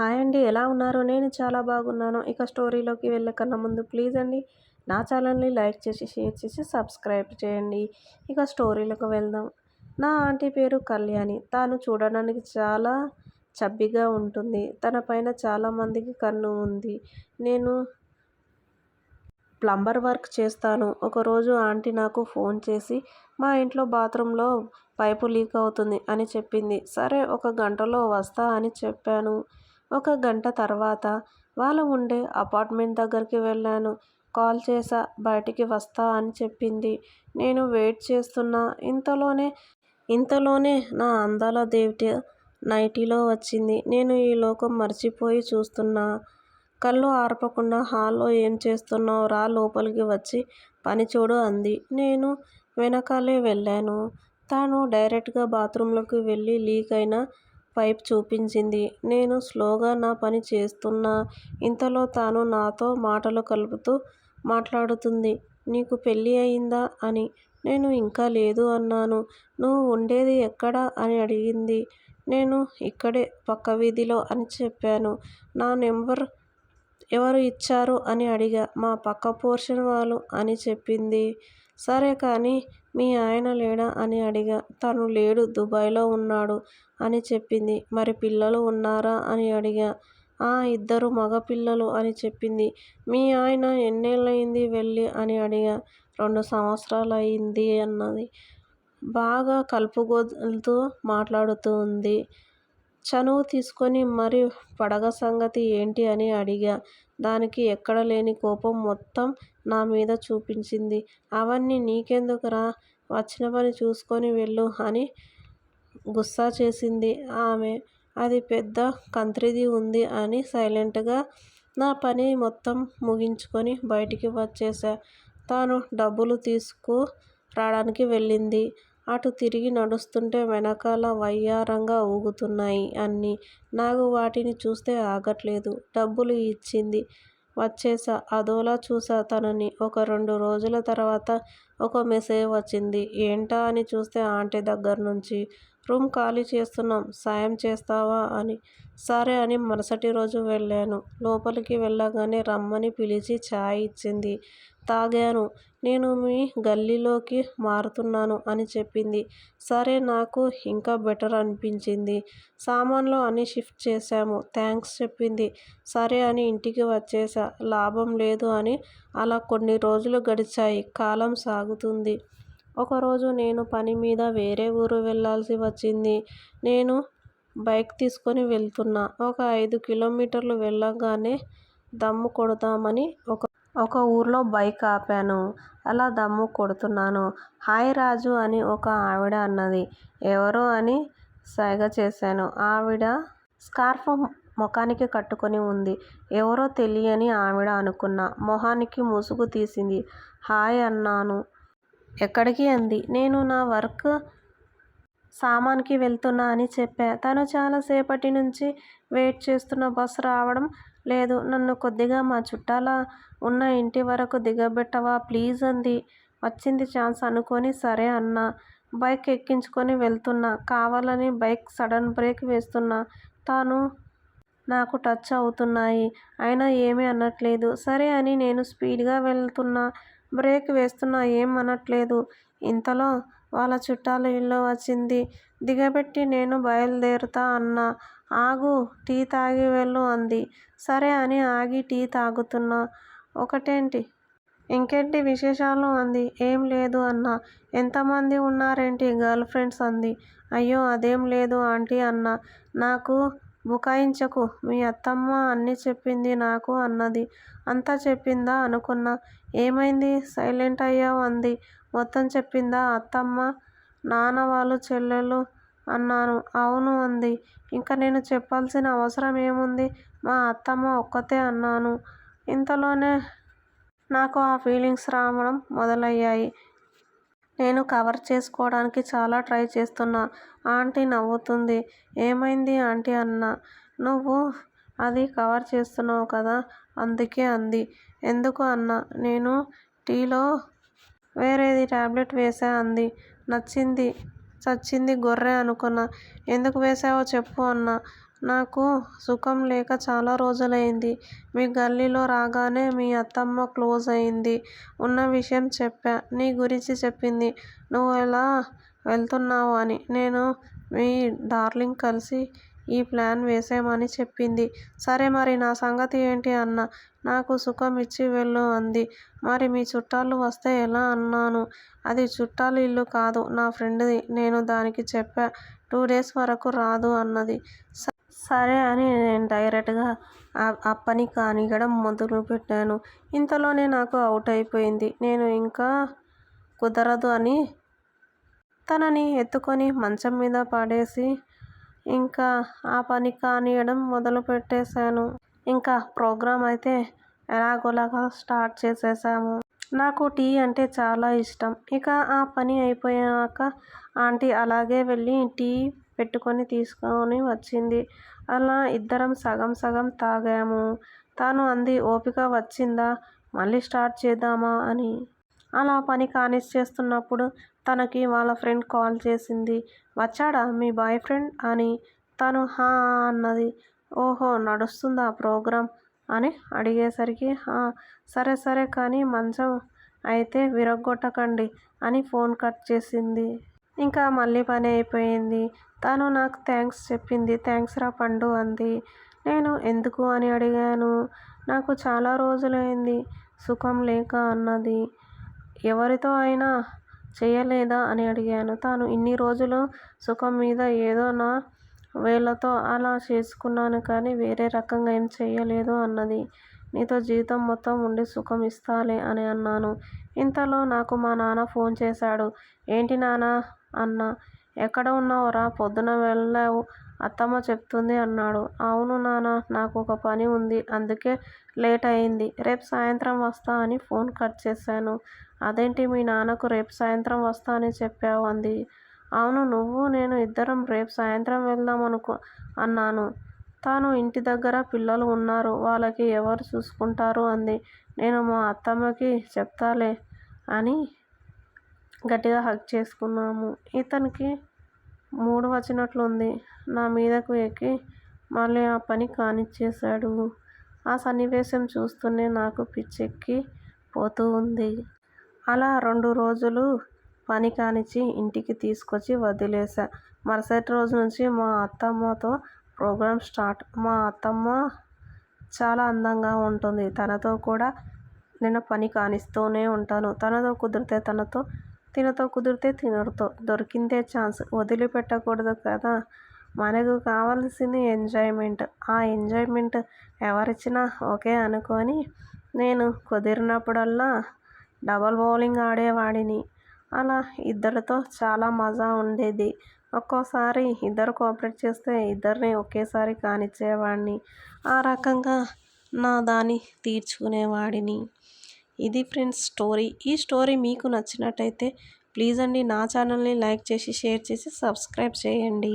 Hi అండి ఎలా ఉన్నారు? నేను చాలా బాగున్నాను. ఇక స్టోరీలోకి వెళ్ళే కన్నా ముందు ప్లీజ్ అండి నా ఛానల్ని లైక్ చేసి షేర్ చేసి సబ్స్క్రైబ్ చేయండి. ఇక స్టోరీలకు వెళ్దాం. నా ఆంటీ పేరు కళ్యాణి. తాను చూడడానికి చాలా చబ్బిగా ఉంటుంది. తన పైన చాలామందికి కన్ను ఉంది. నేను ప్లంబర్ వర్క్ చేస్తాను. ఒకరోజు ఆంటీ నాకు ఫోన్ చేసి మా ఇంట్లో బాత్రూంలో పైపు లీక్ అవుతుంది అని చెప్పింది. సరే ఒక గంటలో వస్తా అని చెప్పాను. ఒక గంట తర్వాత వాళ్ళు ఉండే అపార్ట్మెంట్ దగ్గరికి వెళ్ళాను. కాల్ చేసా బయటికి వస్తా అని చెప్పింది. నేను వెయిట్ చేస్తున్నా. ఇంతలోనే ఇంతలోనే నా అందాల దేవిట నైటీలో వచ్చింది. నేను ఈ లోకం మర్చిపోయి చూస్తున్నా. కళ్ళు ఆర్పకుండా హాల్లో ఏం చేస్తున్నావు? రా లోపలికి వచ్చి పని చూడు అంది. నేను వెనకాలే వెళ్ళాను. తాను డైరెక్ట్గా బాత్రూంలోకి వెళ్ళి లీక్ అయిన పైప్ చూపించింది. నేను స్లోగా నా పని చేస్తున్నా. ఇంతలో తాను నాతో మాటలు కలుపుతూ మాట్లాడుతుంది. నీకు పెళ్ళి అయిందా? అని. నేను ఇంకా లేదు అన్నాను. నువ్వు ఉండేది ఎక్కడ? అని అడిగింది. నేను ఇక్కడే పక్క వీధిలో అని చెప్పాను. నా నెంబర్ ఎవరు ఇచ్చారు? అని అడిగా. మా పక్క పోర్షన్ వాళ్ళు అని చెప్పింది. సరే కానీ మీ ఆయన లేడా అని అడిగా. తను లేడు దుబాయ్లో ఉన్నాడు అని చెప్పింది. మరి పిల్లలు ఉన్నారా అని అడిగా. ఆ ఇద్దరు మగపిల్లలు అని చెప్పింది. మీ ఆయన ఎన్నేళ్ళయింది వెళ్ళి అని అడిగా. రెండు సంవత్సరాలు అయింది అన్నది. బాగా కలుపుగోలుతూ మాట్లాడుతూ ఉంది చనువు తీసుకొని మరి పడగ సంగతి ఏంటి అని అడిగా. దానికి ఎక్కడ లేని కోపం మొత్తం నా మీద చూపించింది. అవన్నీ నీకెందుకురా? వచ్చిన పని చూసుకొని వెళ్ళు అని గుస్సా చేసింది ఆమె. అది పెద్ద కంత్రిది ఉంది అని సైలెంట్గా నా పని మొత్తం ముగించుకొని బయటికి వచ్చేసా. తాను డబ్బులు తీసుకు రావడానికి వెళ్ళింది. అటు తిరిగి నడుస్తుంటే వెనకాల వయ్యారంగా ఊగుతున్నాయి అన్నీ. నాకు వాటిని చూస్తే ఆగట్లేదు. డబ్బులు ఇచ్చింది. వచ్చేసా. అదోలా చూసా తనని. ఒక రెండు రోజుల తర్వాత ఒక మెసేజ్ వచ్చింది. ఏంటా అని చూస్తే ఆంటీ దగ్గర నుంచి రూమ్ ఖాళీ చేస్తున్నాం. సాయం చేస్తావా? అని. సరే అని మరుసటి రోజు వెళ్ళాను. లోపలికి వెళ్ళగానే రమ్మని పిలిచి ఛాయ్ ఇచ్చింది. తాగాను. నేను మీ గల్లీలోకి మారుతున్నాను అని చెప్పింది. సరే నాకు ఇంకా బెటర్ అనిపించింది. సామాన్లు అన్ని షిఫ్ట్ చేశాము. థ్యాంక్స్ చెప్పింది. సరే అని ఇంటికి వచ్చేసా. లాభం లేదు అని అలా కొన్ని రోజులు గడిచాయి. కాలం సాగుతుంది. ఒకరోజు నేను పని మీద వేరే ఊరు వెళ్ళాల్సి వచ్చింది. నేను బైక్ తీసుకొని వెళ్తున్నా. ఒక ఐదు కిలోమీటర్లు వెళ్ళగానే దమ్ము కొడదామని ఒక ఒక ఊర్లో బైక్ ఆపాను. అలా దమ్ము కొడుతున్నాను. హాయ్ రాజు అని ఒక ఆవిడ అన్నది. ఎవరు అని సైగ చేశాను. ఆవిడ స్కార్ఫ్ ముఖానికి కట్టుకొని ఉంది. ఎవరో తెలియని ఆవిడ అనుకున్నా. మొహానికి ముసుగు తీసింది. హాయ్ అన్నాను. ఎక్కడికి అంది. నేను నా వర్క్ సామాన్కి వెళ్తున్నా అని చెప్పా. తను చాలాసేపటి నుంచి వెయిట్ చేస్తున్న బస్సు రావడం లేదు నన్ను కొద్దిగా మా చుట్టాల ఉన్న ఇంటి వరకు దిగబెట్టవా? ప్లీజ్ అంది. వచ్చింది ఛాన్స్ అనుకొని సరే అన్నా. బైక్ ఎక్కించుకొని వెళ్తున్నా. కావాలని బైక్ సడన్ బ్రేక్ వేస్తున్నా. తాను నాకు టచ్ అవుతున్నాయి. అయినా ఏమీ అనట్లేదు. సరే అని నేను స్పీడ్గా వెళ్తున్నా. బ్రేక్ వేస్తున్నా. ఏం అనట్లేదు. ఇంతలో వాళ్ళ చుట్టాల ఇల్లు వచ్చింది. దిగబెట్టి నేను బయలుదేరుతా అన్నా. ఆగు టీ తాగి వెళ్ళు అంది. సరే అని ఆగి టీ తాగుతున్నా. ఒకటేంటి? ఇంకేంటి విశేషాలు అంది. ఏం లేదు అన్నా. ఎంతమంది ఉన్నారేంటి గర్ల్ ఫ్రెండ్స్ అంది. అయ్యో అదేం లేదు ఆంటీ అన్నా. నాకు బుకాయించకు. మీ అత్తమ్మ అన్నీ చెప్పింది నాకు అన్నది. అంతా చెప్పిందా అనుకున్నా. ఏమైంది? సైలెంట్ అయ్యావు అంది. మొత్తం చెప్పిందా అత్తమ్మ? నాన్న వాళ్ళు చెల్లెలు అన్నాను. అవును అంది. ఇంకా నేను చెప్పాల్సిన అవసరం ఏముంది? మా అత్తమ్మ ఒక్కతే అన్నాను. ఇంతలోనే నాకు ఆ ఫీలింగ్స్ రావడం మొదలయ్యాయి. నేను కవర్ చేసుకోవడానికి చాలా ట్రై చేస్తున్నా. ఆంటీ నవ్వుతుంది. ఏమైంది ఆంటీ అన్న? నువ్వు అది కవర్ చేస్తున్నావు కదా? అందుకే అంది. ఎందుకు అన్న? నేను టీలో వేరేది టాబ్లెట్ వేసా అంది. నచ్చింది. చచ్చింది గొర్రె అనుకున్నా ఎందుకు వేశావో చెప్పు అన్నా నాకు సుఖం లేక చాలా రోజులైంది. మీ గల్లీలో రాగానే మీ అత్తమ్మ క్లోజ్ అయింది. ఉన్న విషయం చెప్పా. నీ గురించి చెప్పింది. నువ్వు ఎలా వెళ్తున్నావు అని. నేను మీ డార్లింగ్ కలిసి ఈ ప్లాన్ వేసామని చెప్పింది. సరే మరి నా సంగతి ఏంటి అన్న నాకు సుఖం ఇచ్చి వెళ్ళు అంది. మరి మీ చుట్టాలు వస్తే ఎలా అన్నాను. అది చుట్టాల ఇల్లు కాదు. నా ఫ్రెండ్ది నేను దానికి చెప్పా. టూ డేస్ వరకు రాదు అన్నది. సరే అని నేను డైరెక్ట్గా ఆ పని మొదలుపెట్టాను. ఇంతలోనే నాకు అవుట్ అయిపోయింది. నేను ఇంక కుదరదు అని తనని ఎత్తుకుని మంచం మీద పడేసి ఇంక ఆ పని కానియ్యడం మొదలుపెట్టేశాను. ఇంకా ప్రోగ్రాం అయితే ఎలాగోలాగా స్టార్ట్ చేసేశాము. నాకు టీ అంటే చాలా ఇష్టం. ఇక ఆ పని అయిపోయాక ఆంటీ అలాగే వెళ్ళి టీ పెట్టుకొని తీసుకొని వచ్చింది. అలా ఇద్దరం సగం సగం తాగాము. తను అంది ఓపిక వచ్చిందా మళ్ళీ స్టార్ట్ చేద్దామా అని. అలా పని కానిస్ చేస్తున్నప్పుడు తనకి వాళ్ళ ఫ్రెండ్ కాల్ చేసింది. వచ్చాడా మీ బాయ్ ఫ్రెండ్ అని. తను హా అన్నది. ఓహో నడుస్తుందా ప్రోగ్రాం అని అడిగేసరికి సరే సరే కానీ మంచం అయితే విరగ్గొట్టకండి అని ఫోన్ కట్ చేసింది. ఇంకా మళ్ళీ పని అయిపోయింది. తను నాకు థ్యాంక్స్ చెప్పింది. థ్యాంక్స్ రా పండు అంది. నేను ఎందుకు అని అడిగాను. నాకు చాలా రోజులైంది సుఖం లేక అన్నది. ఎవరితో అయినా చేయలేదా అని అడిగాను. తాను ఇన్ని రోజులు సుఖం మీద ఏదో నా వేళ్ళతో అలా చేసుకున్నాను కానీ వేరే రకంగా ఏం చేయలేదు అన్నది. నీతో జీవితం మొత్తం ఉండి సుఖం ఇస్తాలే అని అన్నాను. ఇంతలో నాకు మా నాన్న ఫోన్ చేశాడు. ఏంటి నాన్న అన్నా. ఎక్కడ ఉన్నావురా పొద్దున వెళ్ళావు అత్తమ్మ చెప్తుంది అన్నాడు. అవును నాన్న నాకు ఒక పని ఉంది. అందుకే లేట్ అయింది. రేపు సాయంత్రం వస్తా అని ఫోన్ కట్ చేశాను. అదేంటి మీ నాన్నకు రేపు సాయంత్రం వస్తా అని చెప్పావు అంది. అవును నువ్వు నేను ఇద్దరం రేపు సాయంత్రం వెళ్దాం అన్నాను. తాను ఇంటి దగ్గర పిల్లలు ఉన్నారు. వాళ్ళకి ఎవరు చూసుకుంటారు అంది. నేను మా అత్తమ్మకి చెప్తాలే అని గట్టిగా హక్ చేసుకున్నాము. ఇతనికి మూడు వచ్చినట్లుంది. నా మీదకు ఎక్కి మళ్ళీ ఆ పని కానిచ్చేశాడు. ఆ సన్నివేశం చూస్తూనే నాకు పిచ్చెక్కి పోతూ ఉంది. అలా రెండు రోజులు పని కానిచ్చి ఇంటికి తీసుకొచ్చి వదిలేశా. మరుసటి రోజు నుంచి మా అత్తమ్మతో ప్రోగ్రాం స్టార్ట్. మా అత్తమ్మ చాలా అందంగా ఉంటుంది. తనతో కూడా నేను పని కానిస్తూనే ఉంటాను. తనతో కుదిరితే తనతో, తినతో కుదిరితే తినడుతో దొరికిందే ఛాన్స్ వదిలిపెట్టకూడదు కదా! మనకు కావాల్సింది ఎంజాయ్మెంట్ ఆ ఎంజాయ్మెంట్ ఎవరిచ్చినా ఓకే అనుకొని నేను కుదిరినప్పుడల్లా డబల్ బౌలింగ్ ఆడేవాడిని. అలా ఇద్దరితో చాలా మజా ఉండేది. ఒక్కోసారి ఇద్దరు కోఆపరేట్ చేస్తే ఇద్దరిని ఒకేసారి కానిచ్చేవాడిని ఆ రకంగా నా దాన్ని తీర్చుకునేవాడిని. ఇది ఫ్రెండ్స్ స్టోరీ. ఈ స్టోరీ మీకు నచ్చినట్టయితే ప్లీజ్ అండి నా ఛానల్ని లైక్ చేసి షేర్ చేసి సబ్స్క్రైబ్ చేయండి.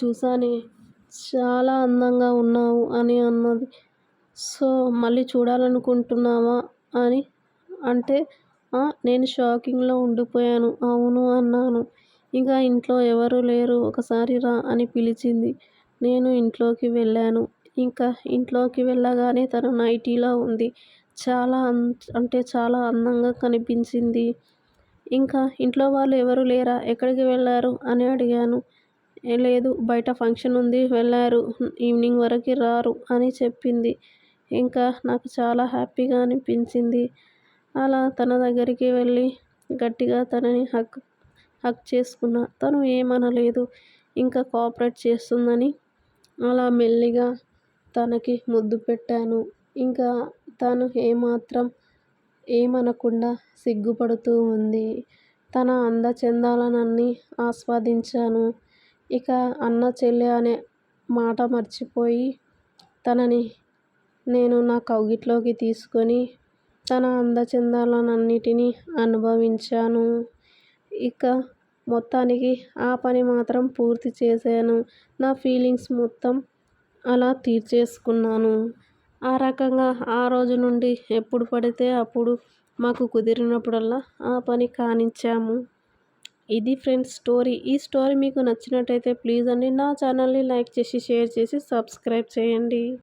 చూసానే చాలా అందంగా ఉన్నావు అని అన్నది. సో మళ్ళీ చూడాలనుకుంటున్నావా అని అంటే నేను షాకింగ్లో ఉండిపోయాను. అవును అన్నాను. ఇంకా ఇంట్లో ఎవరు లేరు. ఒకసారి రా అని పిలిచింది. నేను ఇంట్లోకి వెళ్ళాను. ఇంకా ఇంట్లోకి వెళ్ళగానే తను నైటీలో ఉంది. చాలా అంటే చాలా అందంగా కనిపించింది. ఇంకా ఇంట్లో వాళ్ళు ఎవరు లేరా? ఎక్కడికి వెళ్ళారు? అని అడిగాను. లేదు బయట ఫంక్షన్ ఉంది వెళ్ళారు ఈవినింగ్ వరకు రారు అని చెప్పింది. ఇంకా నాకు చాలా హ్యాపీగా అనిపించింది. అలా తన దగ్గరికి వెళ్ళి గట్టిగా తనని హక్ హక్ చేసుకున్న. తను ఏమనలేదు ఇంకా కోఆపరేట్ చేస్తుందని. అలా మెల్లిగా తనకి ముద్దు పెట్టాను. ఇంకా తను ఏమాత్రం ఏమనకుండా సిగ్గుపడుతూ ఉంది. తన అందచందాలనన్నీ ఆస్వాదించాను. ఇక అన్న చెల్లె అనే మాట మర్చిపోయి తనని నేను నా కౌగిట్లోకి తీసుకొని తన అందచందాలనన్నిటినీ అనుభవించాను. ఇక మొత్తానికి ఆ పని మాత్రం పూర్తి చేశాను. నా ఫీలింగ్స్ మొత్తం అలా తీర్చేసుకున్నాను. ఆ రకంగా ఆ రోజు నుండి ఎప్పుడు పడితే అప్పుడు మాకు కుదిరినప్పుడల్లా ఆ పని కానిచ్చాము. ఇది ఫ్రెండ్స్ స్టోరీ. ఈ స్టోరీ మీకు నచ్చినట్టయితే ప్లీజ్ అండి. నా ఛానల్ని లైక్ చేసి షేర్ చేసి సబ్స్క్రైబ్ చేయండి.